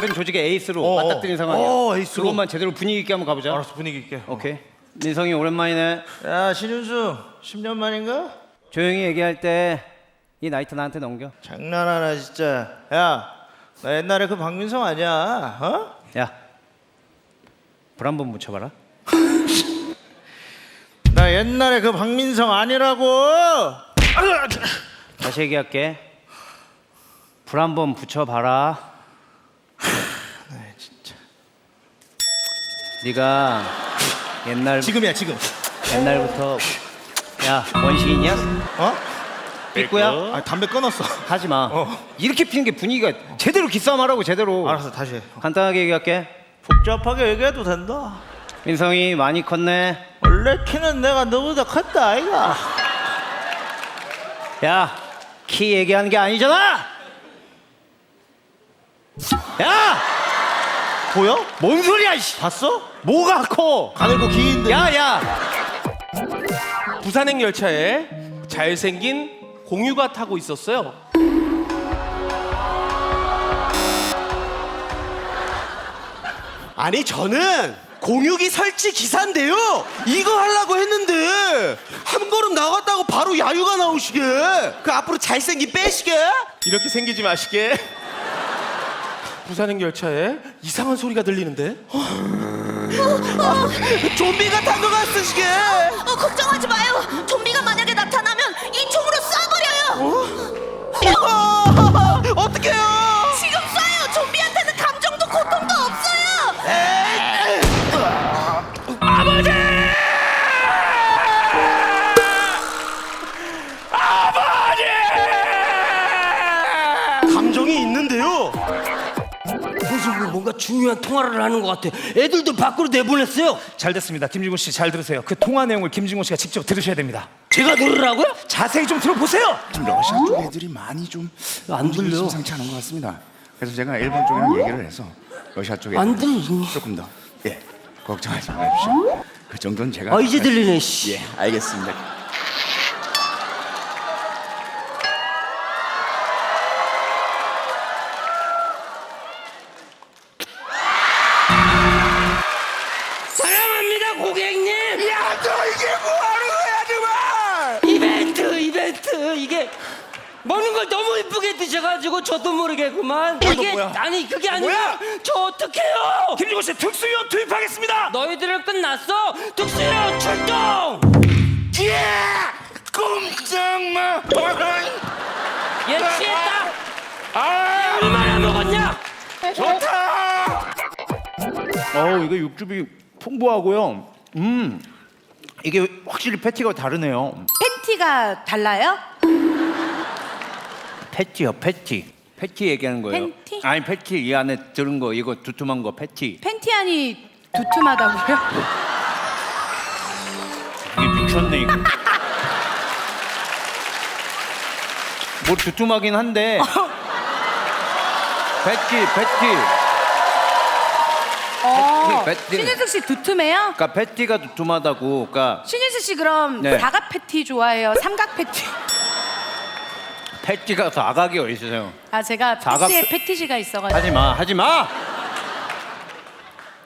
다른 조직의 에이스로 어, 맞닥뜨린 어. 상황이야. 어, 에이스로. 그것만 제대로 분위기 있게 한번 가보자. 알았어 분위기 있게. 오케이. 민성이 오랜만이네. 야 신윤수 10년 만인가? 조용히 얘기할 때 이 나이트 나한테 넘겨. 장난하나 진짜. 야, 나 옛날에 그 박민성 아니야? 어? 야, 불 한번 붙여봐라. 나 옛날에 그 박민성 아니라고. 다시 얘기할게. 불 한 번 붙여봐라. 진짜. 네가 옛날 지금이야 지금. 옛날부터 야 원시인이야? 어? 삐꾸야? 아 담배 끊었어. 하지 마. 어. 이렇게 피는 게 분위기가 제대로 기싸움하라고 제대로. 알았어 다시. 해. 간단하게 얘기할게. 복잡하게 얘기해도 된다. 민성이 많이 컸네. 원래 키는 내가 너보다 컸다 아이가. 야, 키 얘기하는 게 아니잖아. 야, 보여? 뭔 소리야? 씨. 봤어? 뭐가 커? 가늘고 긴데. 야, 야. 부산행 열차에 잘생긴 공유가 타고 있었어요. 아니 저는 공유기 설치 기사인데요. 이거 하려고 했는데 한 걸음 나갔다고 바로 야유가 나오시게. 그 앞으로 잘생긴 빼시게. 이렇게 생기지 마시게. 부산행 열차에 이상한 소리가 들리는데 좀비가 탄 것 같으시게. 어, 걱정하지 마요. 좀비가 만약에 나타나면 이 총으로 쏴버려요. 어, 어떡해요? 선생님 뭔가 중요한 통화를 하는 것 같아. 애들도 밖으로 내보냈어요. 잘 됐습니다. 김진곤 씨 잘 들으세요. 그 통화 내용을 김진곤 씨가 직접 들으셔야 됩니다. 제가 들으라고요? 자세히 좀 들어보세요. 좀 러시아 쪽 애들이 많이 좀안 움직임이 들려. 심상치 않은 것 같습니다. 그래서 제가 일본 쪽이랑 얘기를 해서 러시아 쪽에 안 들려. 조금 더 예, 걱정하지 마십시오. 그 정도는 제가 아 이제 들리네. 씨. 예, 알겠습니다. 저도 모르겠구만. 이게 뭐야? 아니 그게 아니라 뭐야? 저 어떡해요? 김진곤 씨 특수요원 투입하겠습니다. 너희들은 끝났어. 특수요 출동. 예! 꼼짝마. 얘 취했다. 아 얼마나 먹었냐? 어우 이거 육즙이 풍부하고요. 음 이게 확실히 패티가 다르네요. 팬티가 달라요? 패티요, 패티. 패티 얘기하는 거예요. 팬티? 아니 패티 이 안에 들은 거 이거 두툼한 거 패티. 팬티 안이 두툼하다고요? 이게 미쳤네 이거. 뭐 두툼하긴 한데. 패티, 패티. 어, 패티. 신윤숙 씨 두툼해요? 그러니까 패티가 두툼하다고. 그러니까 신윤숙 씨 그럼 네. 사각 패티 좋아해요? 삼각 패티? 패티가 사각이 어디 있어요? 아 제가 사각 패티에 패- 패티시가 있어가지고 하지 마, 하지 마.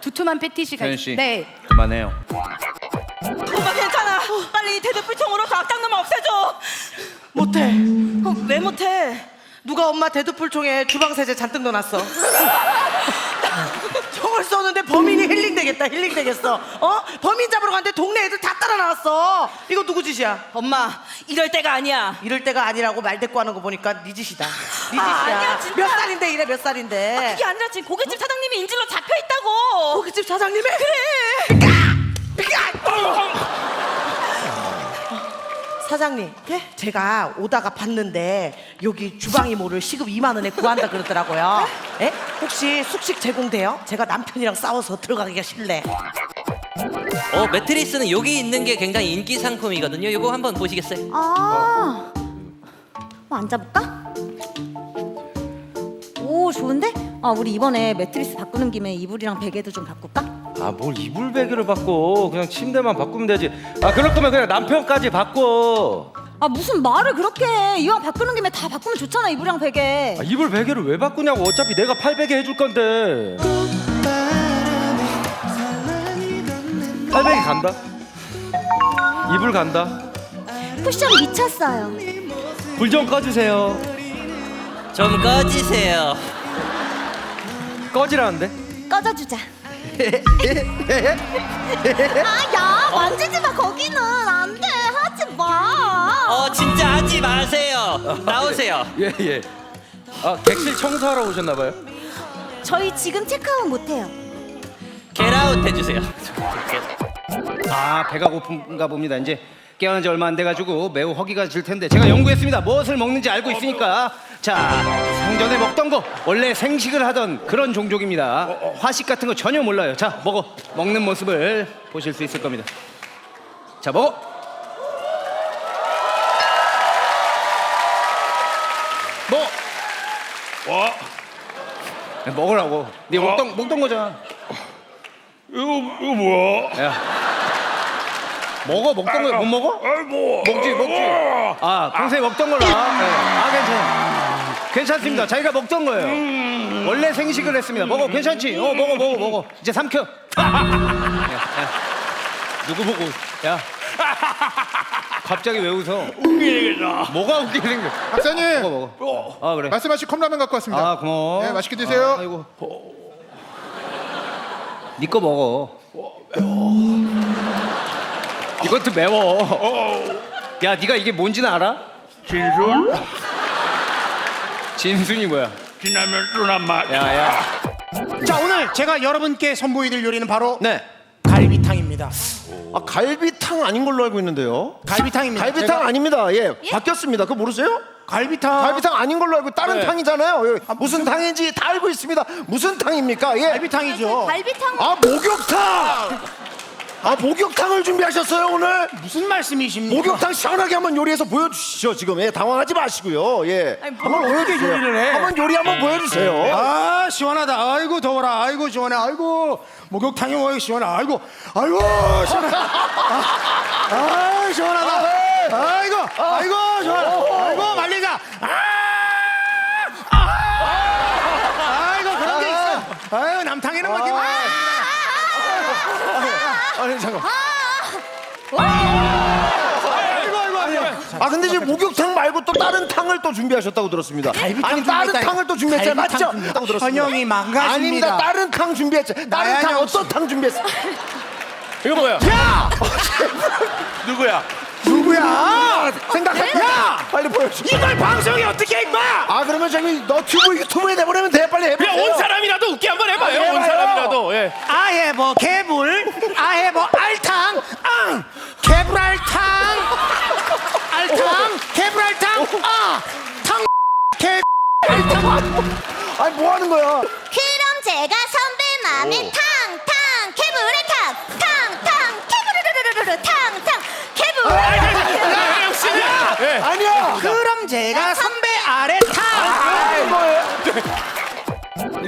두툼한 패티시가 있... 씨, 네. 그만해요. 오빠 괜찮아. 빨리 대두풀총으로 저 악당놈 없애줘. 못해. 어, 왜 못해? 누가 엄마 대두풀총에 주방세제 잔뜩 넣어놨어. 총을 쏘는데 범인이 힐링 되겠다. 힐링 되겠어. 어? 범인 잡으러 갔는데 동네 애들 다 따라 나왔어. 이거 누구 짓이야? 엄마, 이럴 때가 아니야. 이럴 때가 아니라고 말 대꾸 하는 거 보니까 네 짓이다. 네 짓이야. 아니야, 진짜. 몇 살인데 이래 몇 살인데? 그게 아니라 지금 고깃집 사장님이 인질로 잡혀 있다고. 고깃집 사장님이? 그래. 사장님, 예? 제가 오다가 봤는데 여기 주방 이 모를 시급 2만 원에 구한다 그러더라고요. 예? 혹시 숙식 제공돼요? 제가 남편이랑 싸워서 들어가기가 싫네. 어 매트리스는 여기 있는 게 굉장히 인기 상품이거든요. 이거 한번 보시겠어요? 아, 뭐 앉아볼까? 오, 좋은데? 아, 우리 이번에 매트리스 바꾸는 김에 이불이랑 베개도 좀 바꿀까? 아 뭘 이불 베개를 바꿔? 그냥 침대만 바꾸면 되지. 아 그럴 거면 그냥 남편까지 바꿔. 아 무슨 말을 그렇게 해 이왕 바꾸는 김에 다 바꾸면 좋잖아 이불이랑 베개 아, 이불 베개를 왜 바꾸냐고 어차피 내가 팔 베개 해줄 건데 팔 베개 간다? 이불 간다? 쿠션 미쳤어요. 불 좀 꺼주세요. 좀 꺼지세요. 꺼지라는데? 꺼져주자. 아 야 만지지 마 거기는. 안 돼 하지 마. 어 진짜 하지 마세요. 나오세요. 예 예. 아 객실 청소하러 오셨나봐요? 저희 지금 체크아웃 못해요. 겟아웃 해주세요. 아 배가 고픈가 봅니다. 이제 깨어난 지 얼마 안 돼가지고 매우 허기가 질 텐데 제가 연구했습니다. 무엇을 먹는지 알고 있으니까 자 생전에 먹던 거 원래 생식을 하던 그런 종족입니다. 화식 같은 거 전혀 몰라요. 자 먹어 먹는 모습을 보실 수 있을 겁니다. 자 먹어. 먹어. 와. 먹으라고. 네 먹던 먹던 거잖아. 이거 이거 뭐야? 야. 먹어 먹던 거 못 먹어? 아이고. 먹지 먹지. 아 평소에 먹던 걸로. 아, 네. 아 괜찮아. 괜찮습니다. 자기가 먹던 거예요. 원래 생식을 했습니다. 먹어 괜찮지? 어 먹어 먹어 먹어. 이제 삼켜. 야, 야. 누구 보고? 야. 갑자기 왜 웃어? 웃기겠다. 뭐가 웃기게 생겨? 박사님 먹어 먹어. 아 그래. 말씀하신 컵라면 갖고 왔습니다. 아 고마워. 네, 맛있게 드세요. 아, 아이고. 니거 먹어. 이것도 매워. 야, 네가 이게 뭔지는 알아? 진순 진순이 뭐야? 지나면 뚜난 맛. 야, 야. 자 오늘 제가 여러분께 선보여드릴 요리는 바로 네. 갈비탕입니다. 아 갈비탕 아닌 걸로 알고 있는데요. 갈비탕입니다. 갈비탕 제가- 아닙니다. 예, 바뀌었습니다. 그거 모르세요? 갈비탕. 갈비탕 아닌 걸로 알고 다른 네. 탕이잖아요. 예, 무슨 탕인지 다 알고 있습니다. 무슨 탕입니까? 예. 갈비탕이죠. 갈비탕 아 목욕탕. 아 목욕탕을 준비하셨어요 오늘? 무슨 말씀이십니까? 목욕탕 시원하게 한번 요리해서 보여주시죠 지금. 예, 당황하지 마시고요. 예. 한번 보여주세요. 요리를 해? 한번 요리 한번 보여주세요. 아 시원하다. 아이고 더워라. 아이고 시원해. 아이고 목욕탕이 뭐 시원해. 아이고 아이고 시원해. 아, 아 시원하다. 아이고 아이고 시원해. 아이고 말리자. 아, 아, 아이고 그런 게 있어. 아유 남탕에는 뭐 이렇게. 아니 잠깐. 아이고 아이고 아이고. 아 근데 지금 목욕탕 말고 또 다른 탕을 또 준비하셨다고 들었습니다. 갈비탕 아니 다른 준비했다. 탕을 또 준비했잖아요. 갈비탕 맞죠? 준비했다. 다고 들었습니다. 현영이 망가집니다. 아닙니다. 다른 탕 준비했죠. 다른 탕 형. 어떤 탕 준비했어? 이거 뭐야? 야! 누구야? 누구야? 야! 보여줘. 이걸 방송이 어떻게 해, 임마? 아 그러면 저기 너튜브 유튜브에 내보내면 돼. 빨리 해보세요. 그냥 온 사람이라도 웃게 한번 해봐요. 아, 온 해봐요. 사람이라도. 예. 아예 뭐 개불 아예 뭐 알탕 앙 개불 알탕 알탕 개불 알탕 아탕 개 아니 뭐 하는 거야? 그럼 제가 선배 맘에 탕탕 캐브레 탕탕탕 캐브르르르르르 탕탕 캐브레. 예. 아니야. 그럼 제가 선배 아래 탕 아, 뭐예요?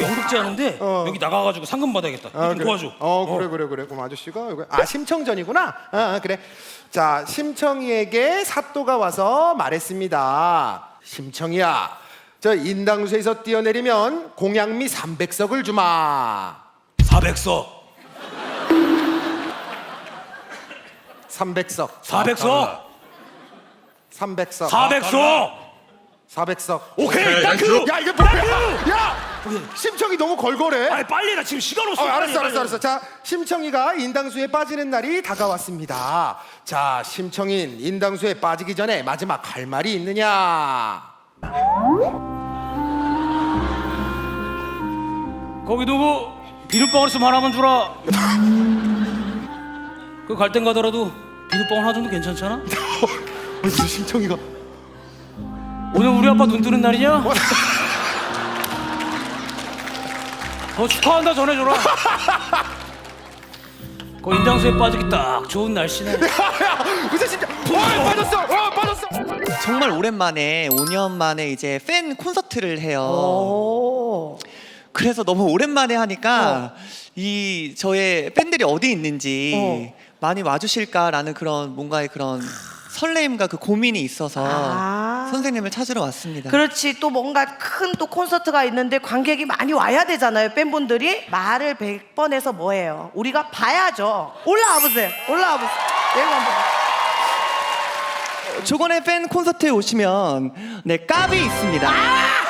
연극지 하는데 여기 나가가지고 상금 받아야겠다. 좀 도와줘. 어 그래 그래 그래 그럼 아저씨가 이거- 아 심청전이구나 아 아, 그래 자 심청이에게 사또가 와서 말했습니다 심청이야 저 인당수에서 뛰어내리면 공양미 300석을 주마 400석. 300석 400석. 300석 400석. 400석 오케이. 땡큐. 야 이게 뭐야 야 심청이 너무 걸걸해 아니 빨리 나 지금 시간 없어. 어, 빨리, 알았어, 빨리. 알았어, 알았어. 자, 심청이가 인당수에 빠지는 날이 다가왔습니다. 자, 심청인 인당수에 빠지기 전에 마지막 할 말이 있느냐? 거기 누구 비눗방울 있으면 하나만 주라. 그 갈 땐 가더라도 비눗방울 하나 정도 괜찮잖아. 무슨 심청이가? 오늘 우리 아빠 눈 뜨는 날이냐? 어 축하한다 전해줘라. 그 인당수에 빠지기 딱 좋은 날씨네. 무슨 심청? 어, 빠졌어, 어, 빠졌어. 정말 오랜만에 5년 만에 이제 팬 콘서트를 해요. 그래서 너무 오랜만에 하니까 이 저의 팬들이 어디 있는지 많이 와주실까라는 그런 뭔가의 그런 설레임과 그 고민이 있어서 아. 선생님을 찾으러 왔습니다. 그렇지 또 뭔가 큰 또 콘서트가 있는데 관객이 많이 와야 되잖아요 팬분들이 말을 100번 해서 뭐해요 우리가 봐야죠 올라와 보세요 올라와 보세요 내가 한번 조건의 팬 콘서트에 오시면 네 까비 있습니다. 아!